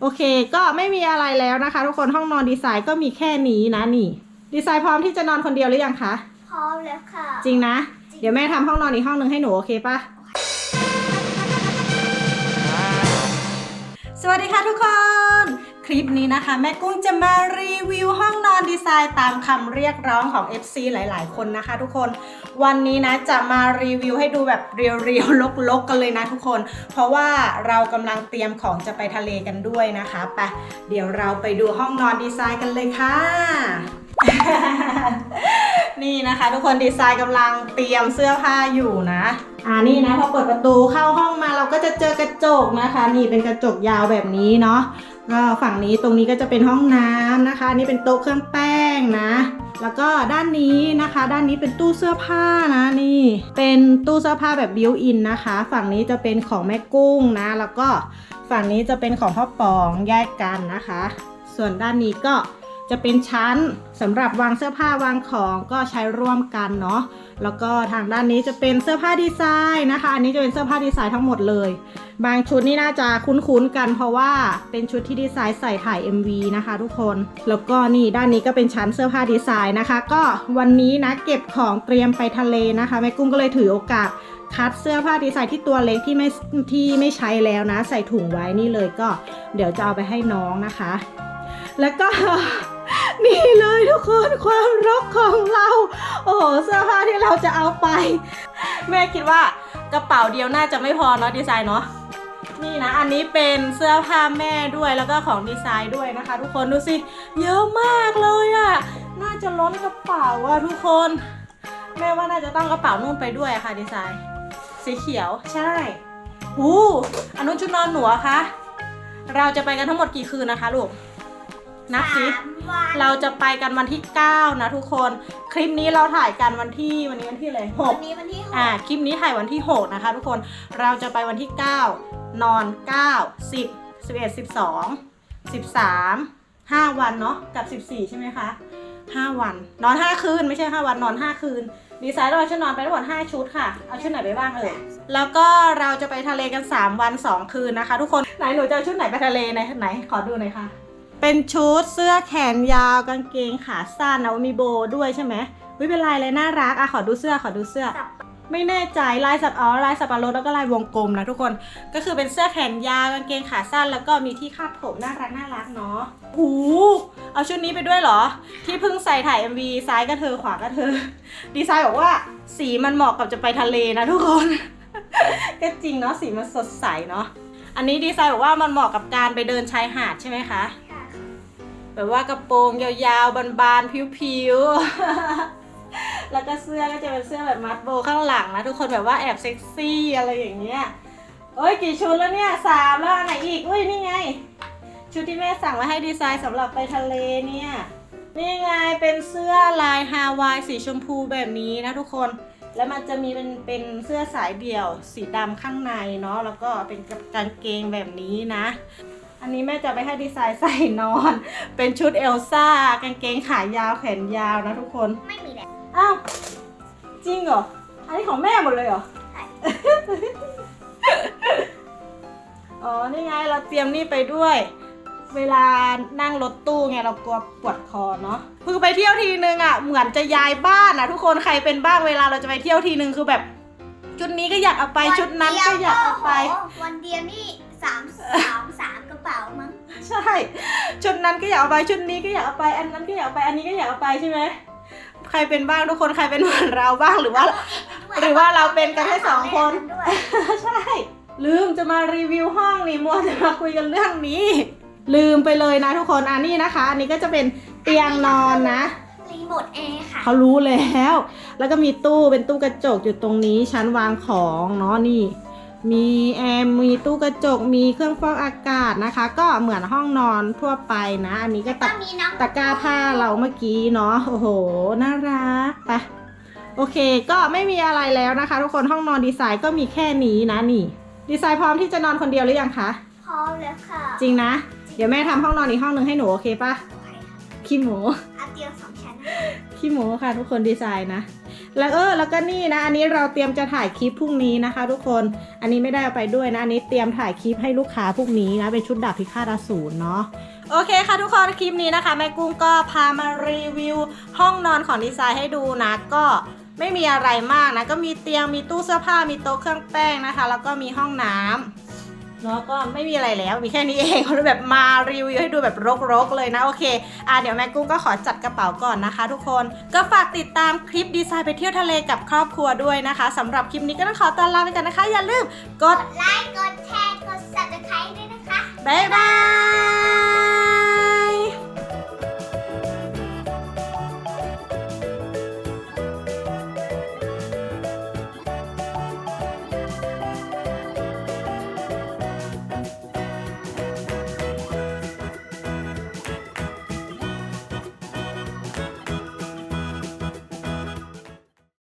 โอเค ก็ไม่มีอะไรแล้วนะคะ ทุกคนห้องนอนดีไซน์ก็มีแค่นี้นะนี่ ดีไซน์พร้อมที่จะนอนคนเดียวหรือยังคะ พร้อมแล้วค่ะ จริงนะ เดี๋ยวแม่ทำห้องนอนอีกห้องนึงให้หนูโอเคปะสวัสดีค่ะทุกคนค ลิปนี้นะคะ แม่กุ้งจะมารีวิวห้องนอนดีไซน์ตามคำเรียกร้องของ FC หลาย ๆ คนนะคะ ทุกคนวันนี้นะจะมารีวิวให้ดูแบบเรียวๆลกๆกันเลยนะทุกคน เพราะว่าเรากำลังเตรียมของจะไปทะเลกันด้วยนะคะไปเดี๋ยวเราไปดูห้องนอนดีไซน์กันเลยค่ะ นี่นะคะ ทุกคนดีไซน์กำลังเตรียมเสื้อผ้าอยู่นะอ่านี่นะพอเปิดประตูเข้าห้องมาเราก็จะเจอกระจกนะคะ นี่เป็นกระจกยาวแบบนี้เนาะก็ฝั่งนี้ตรงนี้ก็จะเป็นห้องน้ำนะคะ นี่เป็นโต๊ะเครื่องแป้งนะ แล้วก็ด้านนี้นะคะ ด้านนี้เป็นตู้เสื้อผ้านะนี่ เป็นตู้เสื้อผ้าแบบบิวอินนะคะ ฝั่งนี้จะเป็นของแม่กุ้งนะ แล้วก็ฝั่งนี้จะเป็นของพ่อปองแยกกันนะคะ ส่วนด้านนี้ก็ จะเป็นชั้นสำหรับวางเสื้อผ้าวางของก็ใช้ร่วมกันเนาะแล้วก็ทางด้านนี้จะเป็นเสื้อผ้าดีไซน์นะคะ อันนี้จะเป็นเสื้อผ้าดีไซน์ทั้งหมดเลย บางชุดนี่น่าจะคุ้นๆกัน เพราะว่าเป็นชุดที่ดีไซน์ใส่ถ่าย MV นะคะ ทุกคนแล้วก็นี่ด้านนี้ก็เป็นชั้นเสื้อผ้าดีไซน์นะคะ ก็วันนี้นะเก็บของเตรียมไปทะเลนะคะแม่กุ้งก็เลยถือโอกาสคัดเสื้อผ้าดีไซน์ที่ตัวเล็กที่ไม่ที่ไม่ใช้แล้วนะ ใส่ถุงไว้นี่เลยก็เดี๋ยวจะเอาไปให้น้องนะคะ แล้วก็ นี่เลยทุกคนความรกของเรา โอ้โหเสื้อผ้าที่เราจะเอาไป แม่คิดว่ากระเป๋าเดียวน่าจะไม่พอเนาะดีไซน์เนาะนี่นะ อันนี้เป็นเสื้อผ้าแม่ด้วยแล้วก็ของดีไซน์ด้วยนะคะ ทุกคนดูสิ เยอะมากเลยอะน่าจะล้นกระเป๋าอะทุกคน แม่ว่าน่าจะต้องกระเป๋านู่นไปด้วยะค่ะดีไซน์ สีเขียวใช่อู้อันนู้นชุดนอนหนูคะ เราจะไปกันทั้งหมดกี่คืนนะคะลูก นับสิสามวันเราจะไปกันวันที่ 9 นะทุกคน คลิปนี้เราถ่ายกันวันที่วันนี้วันที่อะไรหวักนนี้วันที่หกอ่าคลิปนี้ถ่ายวันที่ 6 นะคะ ทุกคนเราจะไปวันที่ 9 นอน 9 10 11 12 13 5 วันเนาะกับ 14 ใช่ไหมคะ 5 วัน นอน 5 คืน ไม่ใช่ 5 วันนอน 5 คืน ดีไซน์เราจะนอนไปทั้งหมด5ชุดค่ะ เอาชุดไหนไปบ้างเอ่ยแล้วก็เราจะไปทะเลกัน 3 วัน 2 คืนนะคะ ทุกคนไหนหนูจะเอาชุดไหนไปทะเลไหนไหนขอดูหน่อยค่ะ เป็นชุดเสื้อแขนยาวกางเกงขาสั้นเอามีโบด้วยใช่ไหมไม่เป็นลายเลยน่ารักอะขอดูเสื้อขอดูเสื้อ ไม่แน่ใจลายสับอ๋อลายสับปะรดแล้วก็ลายวงกลมนะทุกคนก็คือเป็นเสื้อแขนยาวกางเกงขาสั้น แล้วก็มีที่คาดผมน่ารักน่ารักเนาะหูเอาชุดนี้ไปด้วยเหรอ ที่เพิ่งใส่ถ่าย MV ซ้ายก็เธอขวาก็เธอ ดีไซน์บอกว่าสีมันเหมาะกับจะไปทะเลนะทุกคนก็จริงเนาะสีมันสดใสเนาะอันนี้ดีไซน์บอกว่ามันเหมาะกับการไปเดินชายหาดใช่ไหมคะ แบบว่ากระโปรงยาวๆ บานๆ ผิวๆ แล้วก็เสื้อก็จะเป็นเสื้อแบบมัดโบข้างหลังนะทุกคนแบบว่าแอบเซ็กซี่อะไรอย่างเงี้ยโอ้ยกี่ชุดแล้วเนี่ยสามแล้วอันไหนอีกอุ้ยนี่ไง ชุดที่แม่สั่งมาให้ดีไซน์สำหรับไปทะเลเนี่ยนี่ไงเป็นเสื้อลายฮาวายสีชมพูแบบนี้นะทุกคน แล้วมันจะมีเป็นเป็นเสื้อสายเดี่ยว สีดำข้างในเนาะแล้วก็เป็นกางเกงแบบนี้นะ อันนี้แม่จะไปให้ดีไซน์ใส่นอน เป็นชุดเอลซ่ากางเกงขายาวแขนยาวนะทุกคน ไม่มีแล้ว อ้าวจริงเหรอ อันนี้ของแม่หมดเลยเหรอ ใช่ อ๋อ นี่ไงเราเตรียมนี่ไปด้วย เวลานั่งรถตู้ไงเรากลัวปวดคอเนาะคือไปเที่ยวทีนึงอะเหมือนจะย้ายบ้านอะ ทุกคนใครเป็นบ้างเวลาเราจะไปเที่ยวทีนึงคือแบบ ชุดนี้ก็อยากเอาไปชุดนั้นก็อยากเอาไปโโหวันเดียวนี่สามสามสามกระเป๋ามั้งใช่ชุดนั้นก็อยากเอาไปชุดนี้ก็อยากเอาไป อันนั้นก็อยากเอาไปอันนี้ก็อยากเอาไปใช่ไหมใครเป็นบ้างทุกคนใครเป็นเหมือนเราบ้างหรือว่า หรือว่าเราเป็นกันแค่สองคนด้วยใช่ ลืมจะมารีวิวห้องนี่มัวจะมาคุยกันเรื่องนี้ ลืมไปเลยนะทุกคนอันนี้นะคะ อันนี้ก็จะเป็นเตียงนอนนะรีโมทแอร์ค่ะเขารู้แล้ว แล้วก็มีตู้เป็นตู้กระจกอยู่ตรงนี้ชั้นวางของเนาะนี่ มีแอร์มีตู้กระจกมีเครื่องฟอกอากาศนะคะ ก็เหมือนห้องนอนทั่วไปนะ อันนี้ก็ก็ตักมีน้ำตะกร้าผ้าเราเมื่อกี้เนาะโอ้โหน่ารักไปโอเค ก็ไม่มีอะไรแล้วนะคะ ทุกคนห้องนอนดีไซน์ก็มีแค่นี้นะนี่ ดีไซน์พร้อมที่จะนอนคนเดียวหรือยังคะ พร้อมแล้วค่ะจริงนะ เดี๋ยวแม่ทำห้องนอนอีกห้องนึงให้หนูโอเคปะโอเคค่ะขี้หมูอันเดียวสองชั้นขี้หมูค่ะทุกคนดีไซน์นะ แล้วเออแล้วก็นี่นะ อันนี้เราเตรียมจะถ่ายคลิปพรุ่งนี้นะคะ ทุกคนอันนี้ไม่ได้เอาไปด้วยนะอันนี้เตรียมถ่ายคลิปให้ลูกค้าพรุ่งนี้นะเป็นชุดดาบพิฆาตอสูรเนาะโอเคค่ะทุกคนคลิปนี้นะคะแม่กุ้งก็พามารีวิว ห้องนอนของดีไซน์ให้ดูนะก็ไม่มีอะไรมากนะก็มีเตียงมีตู้เสื้อผ้ามีโต๊ะเครื่องแป้งนะคะ แล้วก็มีห้องน้ำ แล้วก็ไม่มีอะไรแล้วมีแค่นี้เองเขาแบบมารีวิวให้ดูแบบรกๆเลยนะโอเคอะเดี๋ยวแม่กุ้งก็ขอจัดกระเป๋าก่อนนะคะ ทุกคนก็ฝากติดตามคลิปดีไซน์ไปเที่ยวทะเลกับครอบครัวด้วยนะคะสำหรับคลิปนี้ก็ต้องขอตัวลาไปกันนะคะ อย่าลืมกดกดไลค์กดแชร์กด subscribe ด้วยนะคะบ๊ายบาย